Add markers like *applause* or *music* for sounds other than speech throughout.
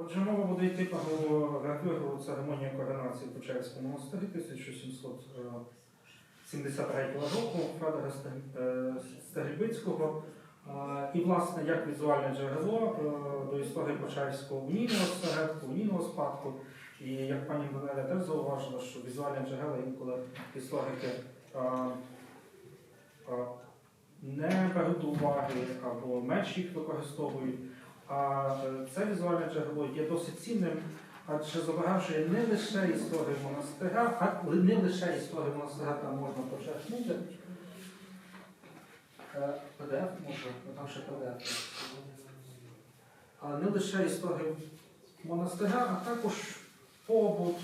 Отже, мова буде йти про Григоріву церемонію коронації в Печерському монастирі 1773 року Федора Стер- е, Стеребицького. І, власне, як візуальне джерело е, до історії Почаївського унійного осередку, унійного спадку. І як пані Данеля теж зауважила, що візуальні джерела інколи історики а, а, не беруть до уваги або менш їх використовують. А е, це візуальне джерело є досить цінним, адже зображує не лише історію монастиря, а не лише історію монастиря там можна почерпнути. Е, PDF може, там ще PDF. А не лише історію монастиря, а також побут,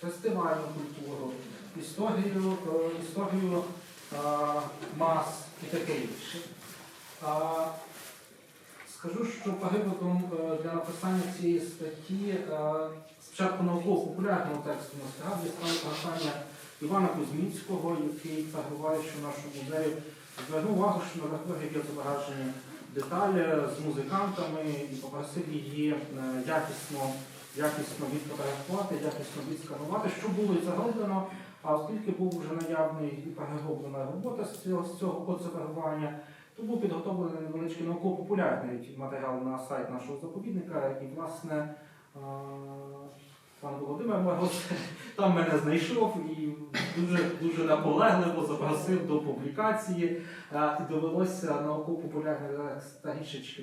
фестивальну культуру, історію, е, історію е, мас і таке інше. Скажу, що приводом е, для написання цієї статті е, спочатку науково-популярного тексту на насправді стало прохання Івана Кузьміцького, який перебуваючи в нашому музеї, звернув увагу, що на є зображені деталі з музикантами і попросив її е, якісно, якісно відфотографувати, якісно відсканувати, що було і зароблено. А оскільки був вже наявний і перероблена робота з цього, з цього концепарування, то був підготовлений невеличкий науково-популярний матеріал на сайт нашого заповідника. І, власне, пан Володимир Мороз *laughs* там мене знайшов і дуже, дуже наполегливо запросив до публікації. І довелося науково-популярний текст трішечки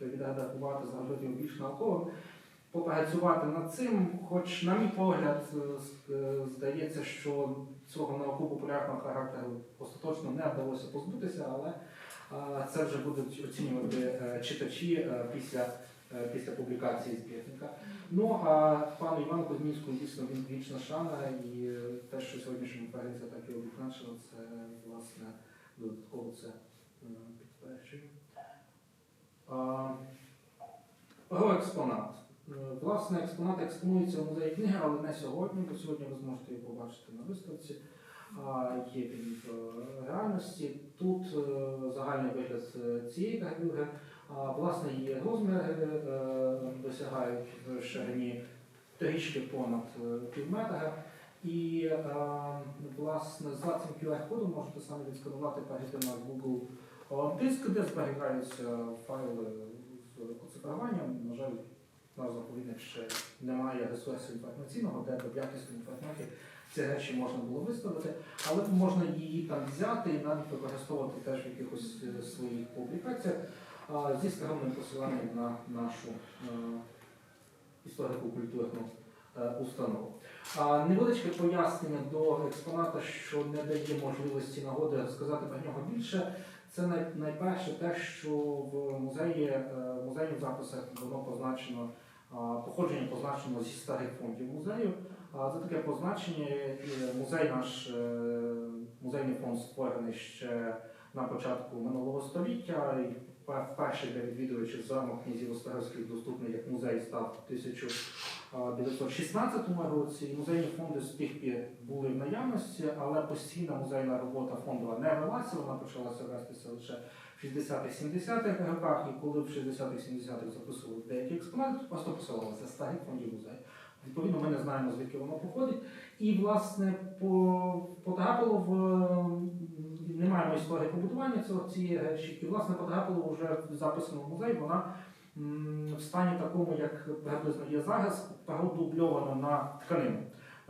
відредагувати, зробити більш науковим. Попрацювати над цим, хоч, на мій погляд, е, е, здається, що цього науково-популярного характеру остаточно не вдалося позбутися, але це вже будуть оцінювати е, читачі після, після публікації збірника. Ну а пану Івану Кузьмінському дійсно він вічна шана, і те, що сьогоднішньому переці так і обікначило, це власне додатково це підтверджує. Про експонат. Е, Власне, експонат експонується в музеї книги, але не сьогодні, бо сьогодні ви зможете його побачити на виставці. Є в е, реальності. Тут е, загальний вигляд цієї. А, Власне, її розміри досягають в ширині трішки понад е, пів метра. І власне за цим QR-кодом можете самі відсканувати перейти на Google диск, де зберігаються файли з оцифруванням. На жаль, наш заповідник ще немає ресурсу інформаційного, де б якісної інформації ці речі можна було виставити, але можна її там взяти і навіть використовувати теж в якихось е, своїх публікаціях зі скромним посиланням на нашу е, історико-культурну е, установу. Невеличке пояснення до експоната, що не дає можливості нагоди розказати про нього більше. Це найперше те, що в музеї, музейних записах воно позначено, походження позначено зі старих фондів музею. За таке позначення музей наш е, музейний фонд створений ще на початку минулого століття. Перший для відвідувачів замок князів Острозьких доступний як музей став у 1916 році. Музейні фонди з тих пір були в наявності, але постійна музейна робота фондова не велася. Вона почалася вестися лише в 60-х-70-х роках. І коли в 60-х-70-х записували деякі експонати, то просто посилалися старі фондів музею. Відповідно, ми не знаємо, звідки воно походить. І, власне, по, потрапило в не маємо історії побудування цього цієї речі, і власне потрапило вже в записану в музей. Вона в стані такому, як приблизно є зараз, продубльована на тканину.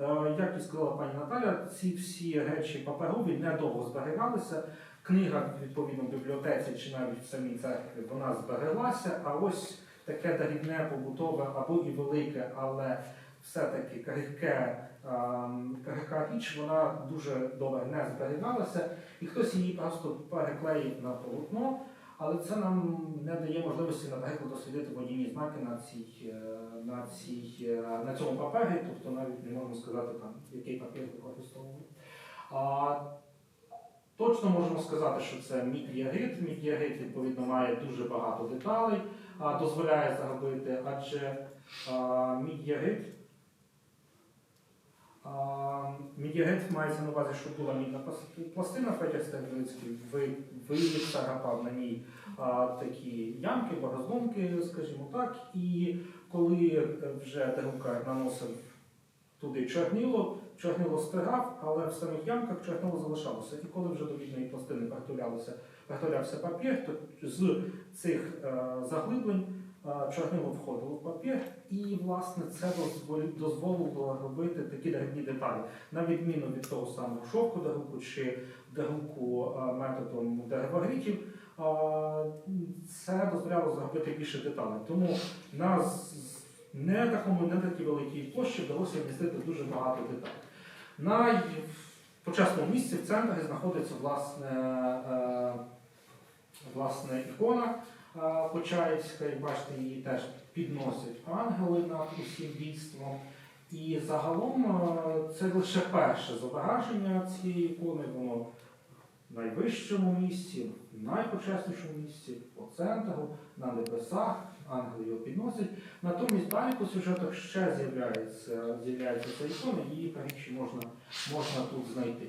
Е, Як і сказала пані Наталя, ці всі речі паперові недовго зберігалися. Книга, відповідно, в бібліотеці чи навіть в самій церкві вона збереглася, а ось таке дрібне побутове або і велике, але все-таки крихке, ем, крихка річ, вона дуже добре не зберігалася, і хтось її просто переклеїв на полотно, але це нам не дає можливості, наприклад, дослідити водійні знаки на, цій, е, на, цій, е, на цьому папері, тобто навіть не можемо сказати, там, який папір використовували. Точно можемо сказати, що це мідіагит. Мідіагит, відповідно, має дуже багато деталей, а, дозволяє заробити, адже а, Медіагет мається на увазі, що була мідна пластина Федір Стерлицький, виїв Сагапав на ній а, такі ямки, багазломки, скажімо так. І коли е, вже Дегукар наносив туди чорнило, чорнило стирав, але в самих ямках чорнило залишалося. І коли вже до рідної пластини притулявся папір, то з цих а, заглиблень е, чорнило входило в папір, і власне це дозволило робити такі дрібні деталі, на відміну від того самого шовку дегуку чи дегуку е, методом деревогрітів. е, Це дозволяло зробити більше деталей. Тому на не такому не такій великій площі вдалося вмістити дуже багато деталей. На почесному місці в центрі знаходиться власне, е, власне ікона е, Почаївська, і бачите, її теж підносять ангели над усім дійством. І загалом е, це лише перше зображення цієї ікони, воно в найвищому місці, в найпочеснішому місці, по центру, на небесах, ангели його підносять. Натомість далі по сюжетах ще з'являється, з'являється ця ікона, її притчі можна, можна тут знайти.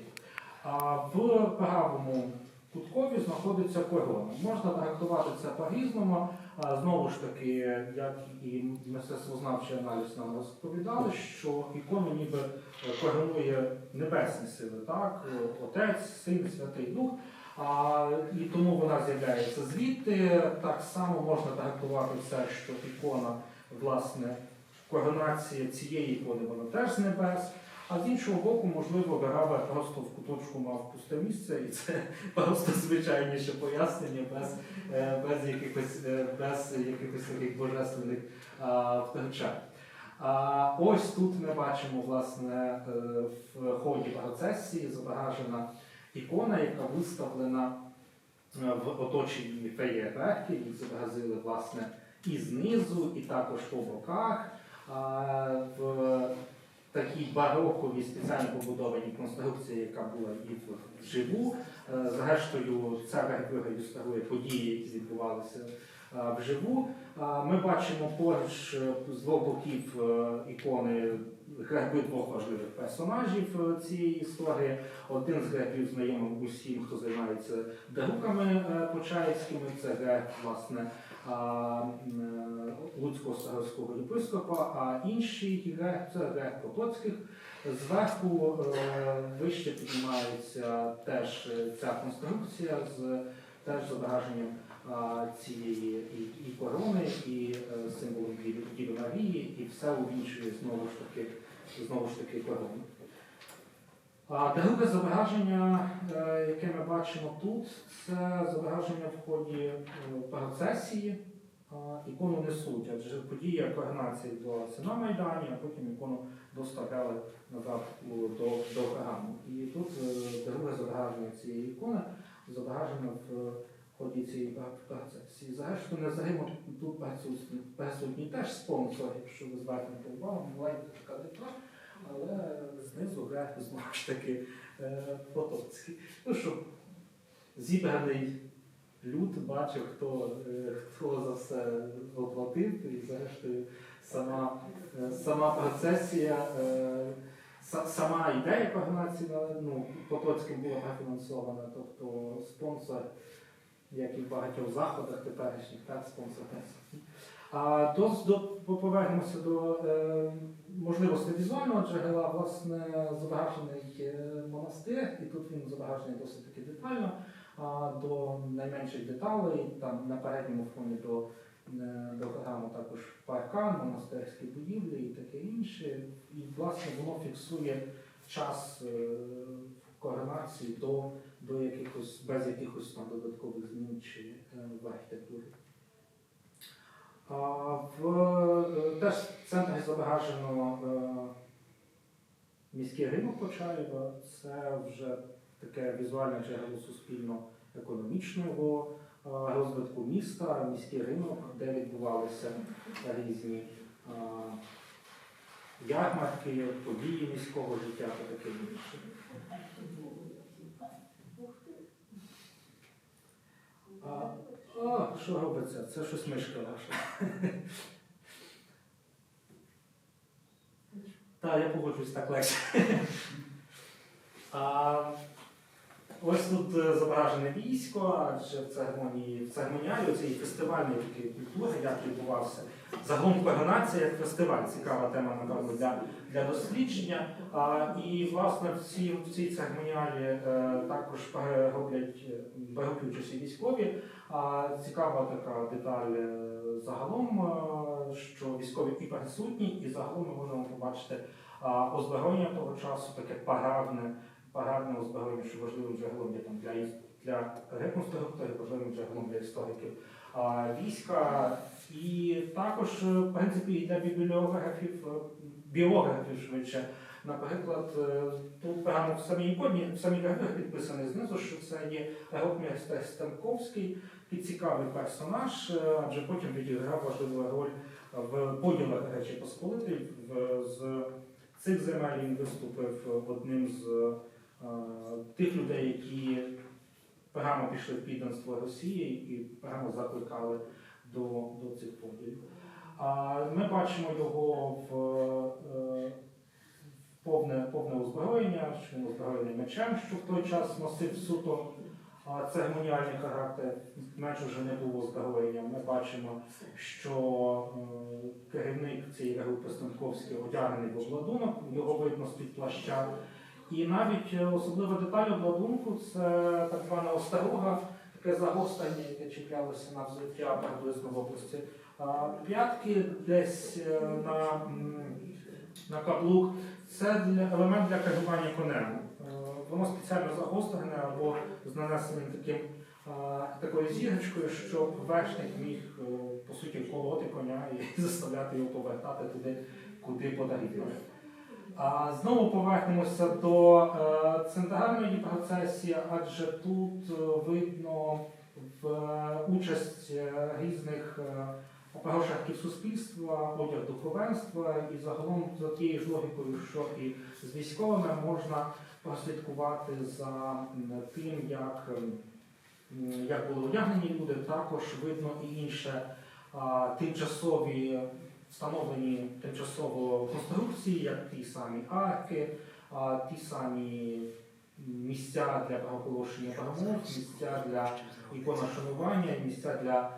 А в правому куткові знаходиться корона. Можна трактувати це по-різному. Знову ж таки, як і мистецтвознавчий аналіз нам розповідали, що ікону ніби е, небесні сили, так? Отець, Син, Святий Дух. А, і тому вона з'являється звідти. Так само можна трактувати це, що ікона, власне, коронація цієї ікони, вона теж з небес. А з іншого боку, можливо, Гарава просто в куточку мав пусте місце, і це *laughs* просто звичайніше пояснення без, е, без якихось, е, без якихось таких божественних а, втручань. А ось тут ми бачимо власне е, в ході процесії зображена ікона, яка виставлена в оточенні феєрверки, їх зобразили власне і знизу, і також по боках. Такій бароковій спеціально побудованій конструкції, яка була і вживу. Е, Зрештою, ця верхівка ілюструє події, які відбувалися е, вживу. Ми бачимо поруч е, з двох боків е, ікони герби двох важливих персонажів е, цієї історії. Один з гербів знайомий усім, хто займається доруками е, почаївськими. Це герб, власне, е, Луцького староського єпископа, а герб це герб Потоцьких. Зверху е, вище піднімається теж е, ця конструкція з теж зображенням цієї і, корони, і е, символом Діви Марії, і все увінчує знову ж таки, знову ж таки корону. Друге зображення, е, яке ми бачимо тут, це зображення в ході е, процесії. Ікону несуть, адже подія коронації відбувалася на Майдані, а потім ікону доставляли назад до, до храму. І тут е, друге зображення цієї ікони зображено в ході цієї процесії. Зрештою, незримо тут присутні, присутні теж спонсори, якщо ви звернете увагу, маленька така деталь, але знизу грає знову ж таки е, Потоцький. Ну, щоб зібраний люд бачив, хто, е, хто за все оплатив, і зрештою сама, е, сама процесія. Сама ідея коронації ну, Потоцьким була профінансована, тобто спонсор, як і в багатьох заходах теперішніх, так, спонсор. А до, до, повернемося до е, можливостей візуального джерела, власне, зображений е, монастир, і тут він зображений досить таки детально, а, до найменших деталей, там на передньому фоні до, е, до храму також паркан, монастирські будівлі і таке інше. І власне воно фіксує час е, коронації до, до якихось, без якихось там додаткових змін чи е, в архітектурі. В е, теж в центрі зображено е, міський ринок Почаєва. Це вже таке візуальне джерело суспільно-економічного е, розвитку міста, міський ринок, де відбувалися різні ярмарки, події міського життя та таке інше. А, о, що робиться? Це щось мишка ваша. Так, я погоджуюсь так легше. *laughs* Ось тут е, зображене військо, адже в церемонії, в церемоніалі цієї фестивальної культури, як відбувався. Загалом коронація як фестиваль, цікава тема, напевно, для, для дослідження. А, і, власне, в цій, в цій церемоніалі е, також роблять, е, беруть участь військові. А, цікава така деталь е, загалом, е, що військові і присутні, і загалом ми можемо побачити а, озброєння того часу, таке парадне, парадне озброєння, що важливим джерелом є там для, для реконструкторів, важливим джерелом для істориків а, війська, і також, е, в принципі, і для бібліографів, е, біографів швидше. Наприклад, е, тут прямо в самій іконі, в самій гравюрі підписаний знизу, що це є ротмістер Станковський, такий цікавий персонаж, адже потім відіграв важливу роль в поділах Речі Посполитої. З цих земель він виступив одним з тих людей, які прямо пішли в підданство Росії і прямо закликали до, до цих поділів. Ми бачимо його в е, повне, повне озброєння, що він озброєний мечем, що в той час носив суто церемоніальний характер. Меч вже не був озброєнням. Ми бачимо, що е, керівник цієї групи Станковський одягнений в обладунок, його видно з-під плаща. І навіть е, особлива деталь обладунку це так звана осторога, таке загострення, яке чіплялося на взуття приблизно в області п'ятки, десь е, на, на каблук. Це для, елемент для керування конем. Е, Воно спеціально загострене або з нанесеним таким, такою зірочкою, щоб вершник міг по суті вколоти коня і *laughs* заставляти його повертати туди, куди потрібно. Знову повернемося до е, центральної процесії, адже тут е, видно в е, участь різних опорожників суспільства, одяг духовенства, і загалом за тією ж логікою, що і з військовими можна прослідкувати за тим, як, як були одягнені. Люди, також видно і інше тимчасові встановлені тимчасово конструкції, як ті самі арки, ті самі місця для проголошення перемог, місця для ікона шанування, місця для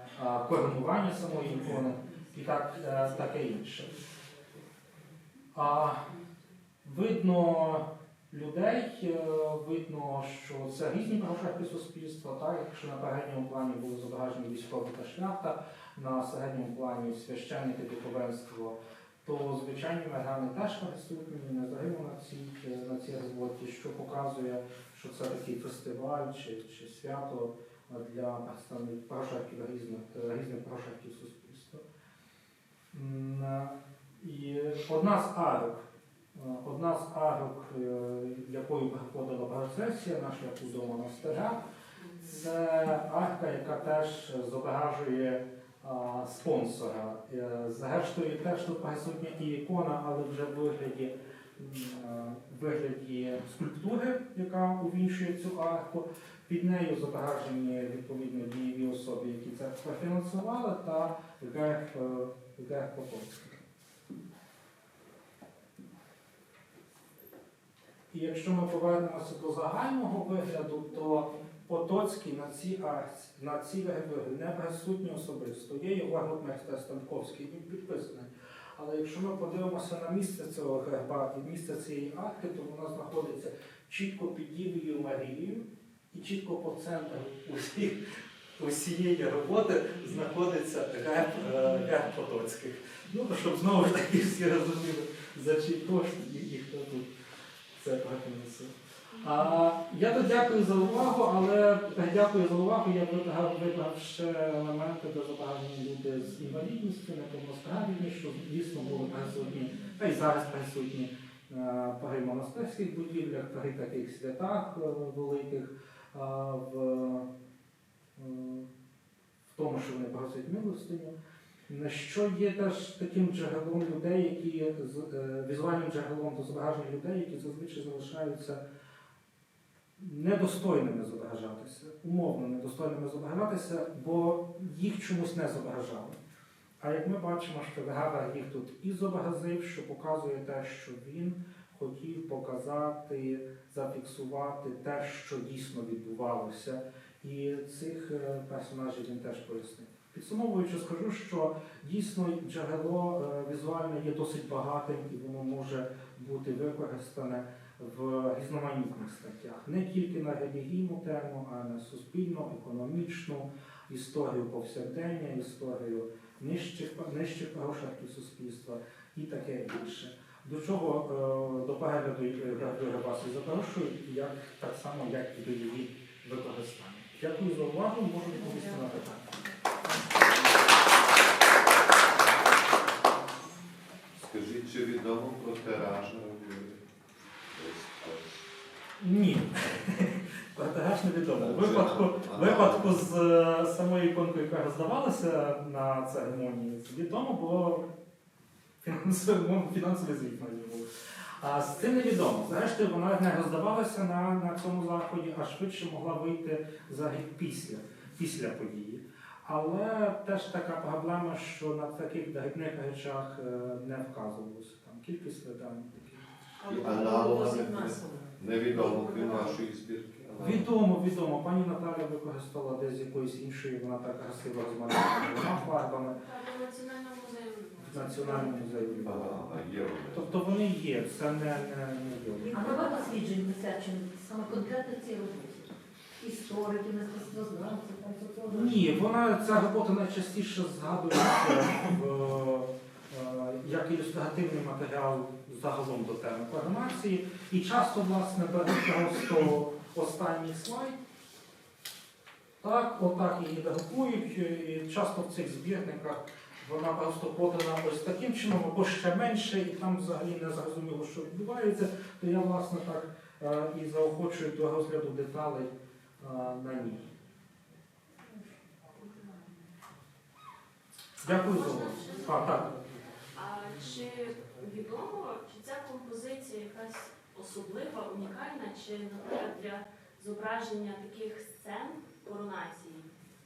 коронування самої ікони і так, е, таке інше. Видно людей, е, видно, що це різні прошарки суспільства. Так? Якщо на передньому плані були зображені військові та шляхта, на середньому плані священники духовенство, то звичайні мегани теж присутні, не на цій, на цій роботі, що показує, що це такий фестиваль чи, чи свято для прошарків різних, різних прошарків суспільства. І одна з арок, одна з арок, е, якою проходила процесія на шляху до монастиря, це арка, яка теж зображує спонсора. Е, Зрештою, теж тут присутня і ікона, але вже в вигляді, е, вигляді скульптури, яка увінчує цю арку. Під нею зображені відповідно дієві особи, які це профінансували, та герб, е, герб Потоцький. І якщо ми повернемося до загального вигляду, то Потоцький на цій арці, на цій гравюрі не присутній особисто. Є його гротмейстер Станковський, він підписаний. Але якщо ми подивимося на місце цього герба і місце цієї арки, то вона знаходиться чітко під Дівою Марією і чітко по центру усіх, усієї роботи знаходиться герб, е, герб Потоцьких. Ну, щоб знову ж таки всі розуміли, за чий кошт і, це профінансує. А, я тут дякую за увагу, але дякую за увагу. Я вибрав ще елементи до зображення люди з інвалідністю, неповноскравні, що звісно були присутні, та й зараз присутні е, при монастирських будівлях, при таких святах е, великих, е, в, е, в тому, що вони просять милостиню. На що є теж таким джерелом людей, які з е, візуальним джерелом до зображення людей, які зазвичай залишаються недостойними зображатися, умовно недостойними зображатися, бо їх чомусь не зображали. А як ми бачимо, що Гавер їх тут і зобразив, що показує те, що він хотів показати, зафіксувати те, що дійсно відбувалося. І цих е, персонажів він теж пояснив. Підсумовуючи, скажу, що дійсно джерело е, візуальне є досить багатим і воно може бути використане в різноманітних статтях, не тільки на релігійну тему, а на суспільну, економічну, історію повсякдення, історію нижчих, нижчих прошарків суспільства і таке інше. До чого е, до перегляду е, вас і запрошую, як так само, як і до її використання. Дякую за увагу, можу відповісти на питання. Чи відомо про *laughs* тираж? Ні. Протигаш невідомо. В випадку, випадку з е, самою іконкою, яка роздавалася на церемонії, відомо було фінансовий, ну, звіт був. А з цим невідомо. Зрештою, вона не роздавалася на, на цьому заході, а швидше могла вийти за рік після, після події. Але теж така проблема, що на таких дрібних речах е, не вказувалося. Там кількість видань. І аналогами невідомо крім вашої збірки. Відомо, відомо. Пані Наталя використала десь якоїсь іншої, вона так красиво розмальована двома фарбами Так, Національному музеї. в Національному музеї. Тобто вони є, це не, є. А багато свідчень присвячено саме конкретно цій роботі? Історики, мистецтвознавці, там соціологи? Ні, вона ця робота найчастіше згадується в, е, як ілюстративний матеріал загалом до теми координації. І часто, власне, беруть просто останній слайд. Так, отак її друкують, і часто в цих збірниках вона просто подана ось таким чином, або ще менше, і там взагалі не зрозуміло, що відбувається. То я, власне, так е, і заохочую до розгляду деталей на ній. Дякую за увагу. А, так. А чи відомо, чи ця композиція якась особлива, унікальна, чи, наприклад, для зображення таких сцен коронації?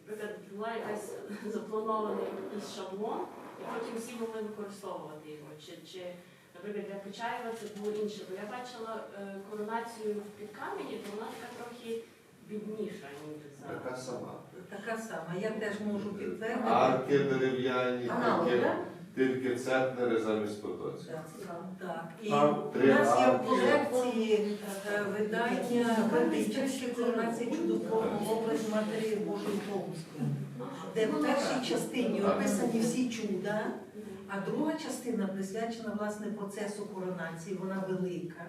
Наприклад, була якась запланований якийсь шаблон, і потім всі могли використовувати його. Чи, чи наприклад, для Почаєва це було інше? Бо я бачила е, коронацію під камені, то вона така трохи бідніша, ніж за. Така сама. Така сама. Я теж можу підтвердити. Арки дерев'яні, Аналог, тільки, так? тільки центнери замість потоців. Так. Так. І А, у три нас є в арки. колекції е, видання Бандитівської коронації чудотворного образ Матері Божої Помської, де в першій частині описані всі чуда, а друга частина присвячена власне процесу коронації. Вона велика.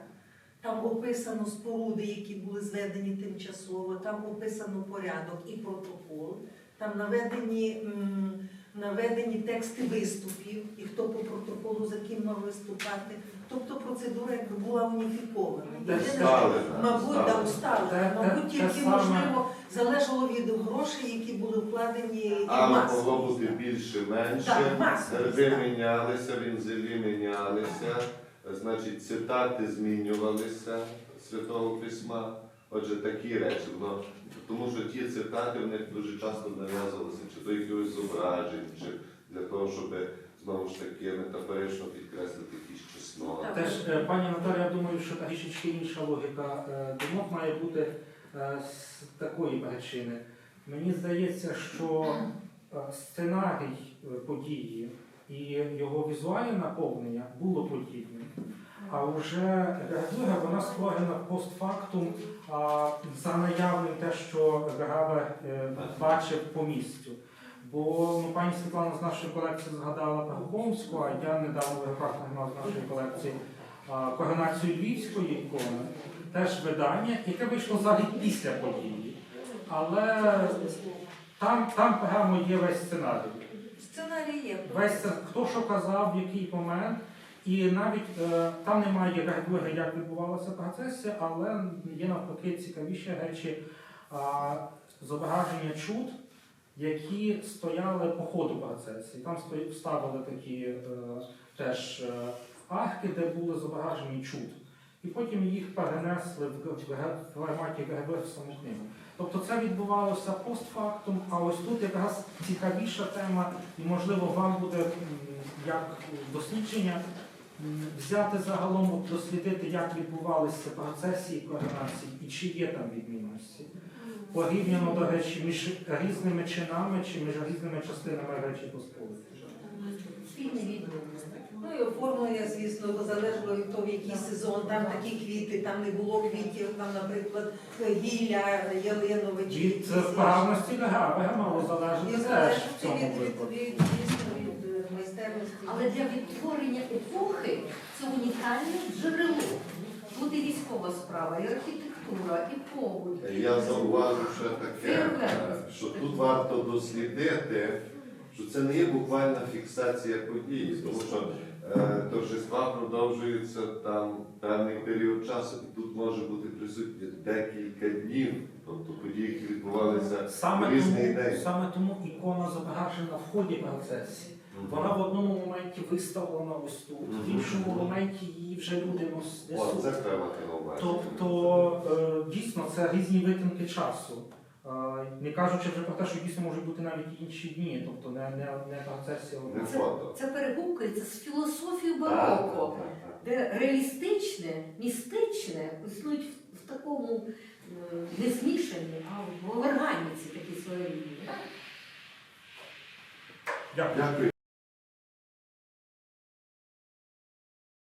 Там описано споруди, які були зведені тимчасово, там описано порядок і протокол, там наведені, наведені тексти виступів і хто по протоколу за ким мав виступати. Тобто процедура якби була уніфікована. Єдине, що, Мабуть, да, Сталина. усталена. Мабуть, тільки можливо залежало від грошей, які були вкладені в Але масу. могло бути більше, менше. Так, масу. Герби мінялися, вінзелі мінялися, значить цитати змінювалися Святого Письма. Отже, такі речі. Воно, тому що ті цитати в них дуже часто нав'язувалися, чи до якихось зображень, чи для того, щоб знову ж таки метафорично підкреслити якісь чеснот. Теж, е, пані Наталя, я думаю, що трішечки інша логіка е, думок має бути е, з такої причини. Мені здається, що сценарій події і його візуальне наповнення було подібним. А вже гравюра вона створена постфактум а, за наявним те, що гравер е, бачив по місцю. Бо ну, пані Світлана з нашої колекції згадала про Гомську, а я недавно в руках мав з нашої колекції а, коронацію львівської ікони, теж видання, яке вийшло за рік після події. Але там, там прямо є весь сценарій. Сценарій є. Весь хто що казав, в який момент. І навіть е, там немає гравюри, як відбувалася процесія, але є навпаки цікавіші речі а, зображення чуд, які стояли по ходу процесії. Там вставили такі е, теж е, арки, де були зображені чуд. І потім їх перенесли в, г- в в форматі грави в саму книгу. Тобто це відбувалося постфактум, а ось тут якраз цікавіша тема, і можливо вам буде як дослідження взяти загалом, дослідити, як відбувалися процесії координації і чи є там відмінності. Порівняно, до речі, між різними чинами чи між різними частинами Речі Посполитої. Ну і оформлення, звісно, залежало від того, в який сезон, там такі квіти, там не було квітів, там, наприклад, гілля, ялинове чи Від е, вправності Гагавера мало І залежати теж залежить в від, цьому від, випадку. від, дійсно, від е, майстерності. Але для відтворення епохи це унікальне джерело. Тут і військова справа, і архітектура, і побут. Я зауважу ще таке, е, що тут варто дослідити, що це не є буквальна фіксація події, тому що е, торжества продовжуються там певний період часу, і тут може бути присутні декілька днів, тобто події, які відбувалися Саме в різний тому, день. саме тому ікона зображена в ході процесії. Вона в одному моменті виставлена ось тут, в іншому моменті її вже люди несуть. Тобто е, дійсно це різні витинки часу. Не кажучи вже про те, що дійсно можуть бути навіть інші дні, тобто не, не, не процесія. Не одна. Це перегукується з філософією бароко, так, так, так. де реалістичне, містичне існують в, в такому е, не змішанні, а в органіці такі своєрідні. Дякую. Дякую.